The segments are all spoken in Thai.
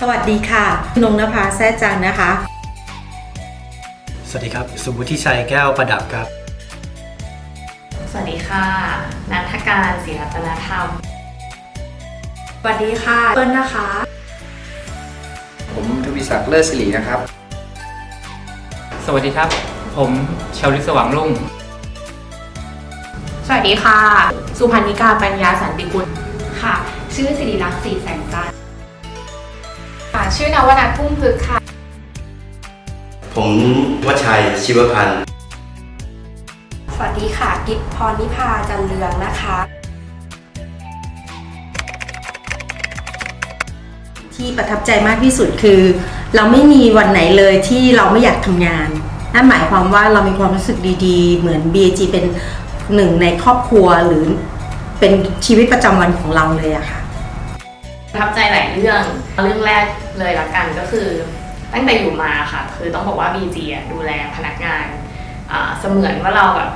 สวัสดีค่ะ นงนภาแซ่จันนะคะ สวัสดีครับสุวุฒิชัยแก้วประดับครับ สวัสดีค่ะ นัทการศิรัตนธรรม สวัสดีค่ะ เปิ้ลนะคะ ผมทวีศักดิ์เลิศสิรินะครับ สวัสดีครับ ผมชาวลิตสว่างรุ่ง สวัสดีค่ะ สุพรรณิกาปัญญาสันติกุลค่ะ ชื่อสิริลักษณ์ศรีแสงจันทร์ค่ะ ชื่อนวนัทพุ่มพึกษ์ค่ะ ผมวชัยชิวพันธ์สวัสดีค่ะ กิตพรนิพาจันเรืองนะคะ ที่ประทับใจมากที่สุดคือ เราไม่มีวันไหนเลยที่เราไม่อยากทำงาน นั่นหมายความว่าเรามีความรู้สึกดีๆ เหมือน BAG เป็นหนึ่งในครอบครัวหรือเป็นชีวิตประจำวันของเราเลยอะค่ะ ประทับใจหลายเรื่อง เรื่องแรกเลยละกันก็คือ ตั้งแต่อยู่มาค่ะ คือต้องบอกว่า BG อะดูแลพนักงานเสมือนว่าเราแบบ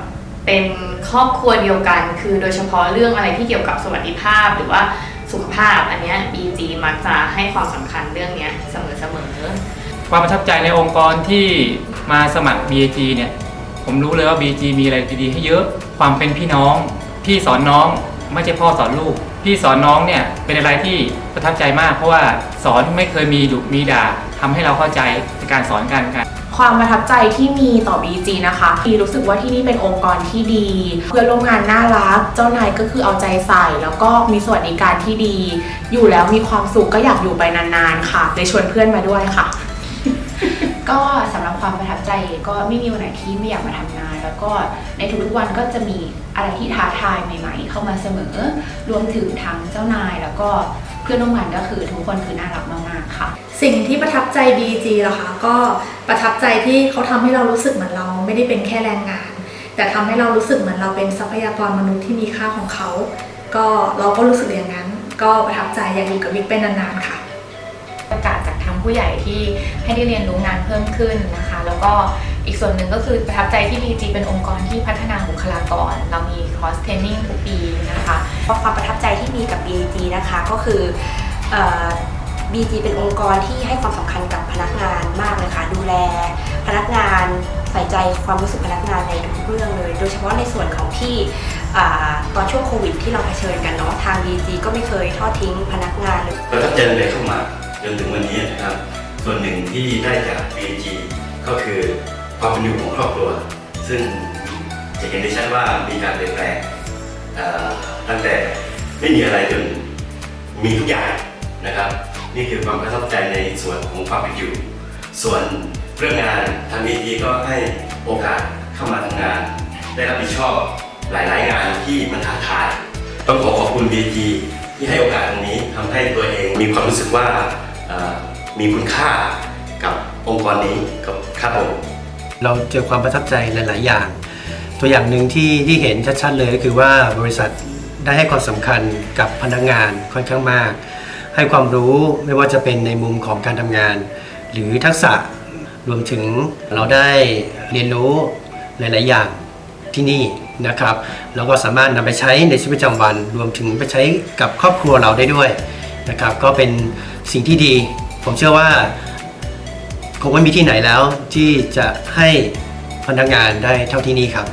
เป็นครอบครัวเดียวกัน คือโดยเฉพาะเรื่องอะไรที่เกี่ยวกับสวัสดิภาพ หรือว่าสุขภาพอันเนี้ย BG มักจะให้ความสำคัญเรื่องเนี้ยเสมอๆความประทับใจในองค์กรที่มาสมัคร BAG เนี่ยผมรู้เลยว่า BG มีอะไรดีๆให้เยอะความเป็นพี่น้อง พี่สอนน้องไม่ใช่พ่อสอนลูก พี่สอนน้องเนี่ยเป็นอะไรที่ประทับใจมาก เพราะว่าสอนไม่เคยมีดุมีด่าทำให้เราเข้าใจในการสอนการกันความประทับใจที่มีต่อ BG นะคะที่รู้สึกว่าที่นี่เป็นองค์กรที่ดี เพื่อนร่วมงานน่ารัก เจ้านายก็คือเอาใจใส่ แล้วก็มีสวัสดิการที่ดี อยู่แล้วมีความสุขก็อยากอยู่ไปนานๆค่ะเลยชวนเพื่อนมาด้วยค่ะ ก็สำหรับความประทับใจก็ไม่มีวันไหนที่ไม่อยากมาทำงาน แล้วก็ในทุกๆวันก็จะมีอะไรที่ท้าทายใหม่ๆ เข้ามาเสมอ รวมถึงทั้งเจ้านายแล้วก็เพื่อนร่วมงานก็คือทุกคนคือน่ารักมากๆค่ะ สิ่งที่ประทับใจ BG เหรอคะก็ประทับใจที่เขาทำให้เรารู้สึกเหมือนเราไม่ได้เป็นแค่แรงงาน แต่ทำให้เรารู้สึกเหมือนเราเป็นทรัพยากรมนุษย์ที่มีค่าของเขา ก็เราก็รู้สึกอย่างนั้น ก็ประทับใจอยากอยู่กับบิ๊กเป็นนานๆค่ะ ผู้ใหญ่ที่ให้ได้เรียนรู้งานเพิ่มขึ้นนะคะ แล้วก็อีกส่วนหนึ่งก็คือประทับใจที่ BG เป็นองค์กรที่พัฒนาบุคลากร เรามีคอร์สเทรนนิ่งทุกปีนะคะความประทับใจที่มีกับ BG นะคะก็คือออ BG เป็นองค์กรที่ให้ความสำคัญกับพนักงานมากเลยค่ะดูแล พนักงานใส่ใจความรู้สึกพนักงานในทุกเรื่องเลย โดยเฉพาะในส่วนของที่อตอนช่วงโควิดที่เราเผชิญกันเนาะทาง BG ก็ไม่เคยทอดทิ้งพนักงานเลยประทับใจเลยเข้ามา จนถึงวันนี้นะครับ ส่วนหนึ่งที่ได้จาก BG ก็คือความเป็นอยู่ของครอบครัว ซึ่งจะเห็นได้ชัดว่ามีการเปลี่ยนแปลงตั้งแต่ไม่มีอะไรจนมีทุกอย่างนะครับ นี่คือความประทับใจในส่วนของความเป็นอยู่ ส่วนเรื่องงานทาง BG ก็ให้โอกาสเข้ามาทำงาน ได้รับผิดชอบหลายๆ งานที่มันท้าทาย ต้องขอขอบคุณ BG ที่ให้โอกาสตรงนี้ทำให้ตัวเองมีความรู้สึกว่า มีคุณค่ากับองค์กรนี้กับครับผมเราเจอความประทับใจหลาย ๆ อย่าง ตัวอย่างหนึ่งที่ที่เห็นชัด ๆ เลยก็คือว่าบริษัทได้ให้ความสำคัญกับพนักงานค่อนข้างมาก ให้ความรู้ไม่ว่าจะเป็นในมุมของการทำงาน หรือทักษะรวมถึงเราได้เรียนรู้หลาย ๆ อย่างที่นี่นะครับแล้วก็สามารถนำไปใช้ในชีวิตประจำวัน รวมถึงไปใช้กับครอบครัวเราได้ด้วยนะครับ ก็เป็น สิ่งที่ดี ผมเชื่อว่า คงไม่มีที่ไหนแล้วที่จะให้พนักงานได้เท่าที่นี่ครับ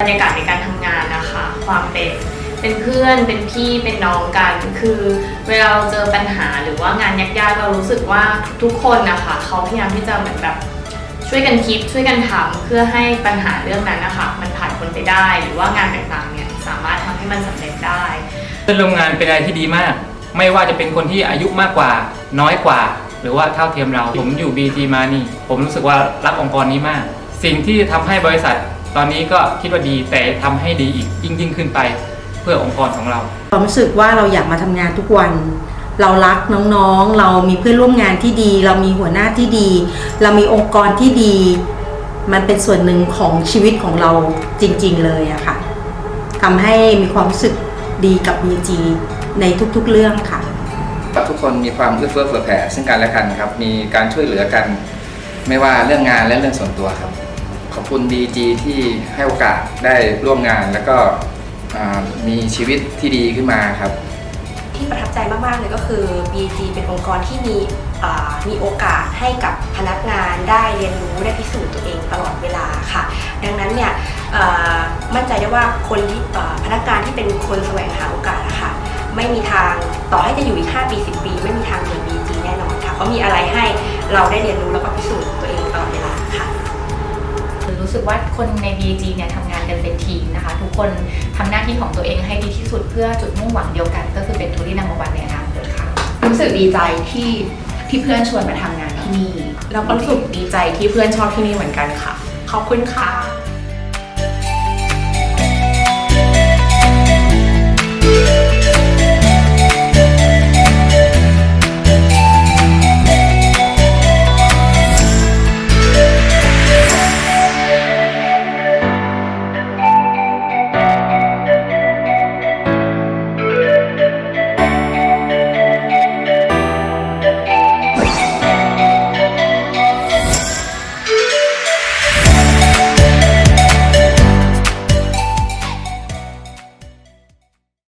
บรรยากาศในการทำงานนะคะ ความเป็นเป็นเพื่อนเป็นพี่เป็นน้องกัน คือเวลาเราเจอปัญหาหรือว่างานยากๆเรารู้สึกว่าทุกคนนะคะเขาพยายามที่จะเหมือนแบบช่วยกันคิดช่วยกันทำเพื่อให้ปัญหาเรื่องนั้นนะคะมันผ่านพ้นไปได้ หรือว่างานต่างๆเนี่ยสามารถทำให้มันสำเร็จ พื่อนร่วมงานเป็นอะไรที่ดีมาก ไม่ว่าจะเป็นคนที่อายุมากกว่า น้อยกว่า หรือว่าเท่าเทียมเรา ผมอยู่ BG มานี่ ผมรู้สึกว่ารักองค์กรนี้มาก สิ่งที่ทำให้บริษัท ตอนนี้ก็คิดว่าดีแต่ทำให้ดีอีกยิ่งยิ่งขึ้นไปเพื่อองค์กรของเรา ความรู้สึกว่าเราอยากมาทำงานทุกวัน เรารักน้องๆ เรามีเพื่อนร่วมงานที่ดี เรามีหัวหน้าที่ดี เรามีองค์กรที่ดี มันเป็นส่วนหนึ่งของชีวิตของเราจริงๆเลยอะค่ะทำให้มีความรู้สึก ดีกับ BG ในทุกๆเรื่องค่ะ ทุกคนมีความเอื้อเฟื้อเผื่อแผ่ซึ่งกันและกันครับ มีการช่วยเหลือกัน ไม่ว่าเรื่องงานและเรื่องส่วนตัวครับ ขอบคุณ BG ที่ให้โอกาสได้ร่วมงานแล้วก็อ่ามีชีวิตที่ดีขึ้นมาครับทที่ประทับใจมาก ๆ เลยก็คือ BG เป็นองค์กรที่มีอ่ามีโอกาสให้กับพนักงานได้เรียนรู้ได้พิสูจน์ตัวเองตลอดเวลาค่ะ ดังนั้นเนี่ยเอ่อมั่นใจได้ว่าคนที่เอ่อพนักงานที่เป็นคนแสวง ต่อให้จะอยู่อีก 5 ปี 10 ปี ไม่มีทางเหมือน BG แน่นอนค่ะเพราะมีอะไรให้เราได้เรียนรู้แล้วก็พิสูจน์ตัวเองตลอดเวลาค่ะรู้สึกว่าคนใน BG เนี่ยทำงานกันเป็นทีมนะคะ ทุกคนทำหน้าที่ของตัวเองให้ดีที่สุดเพื่อจุดมุ่งหวังเดียวกัน ก็คือเป็นทูรี่นัมวันในอนาคตค่ะ รู้สึกดีใจที่ที่เพื่อนชวนมาทำงานที่นี่แล้วก็รู้สึกดีใจที่เพื่อนชอบที่นี่เหมือนกันค่ะ ขอบคุณค่ะ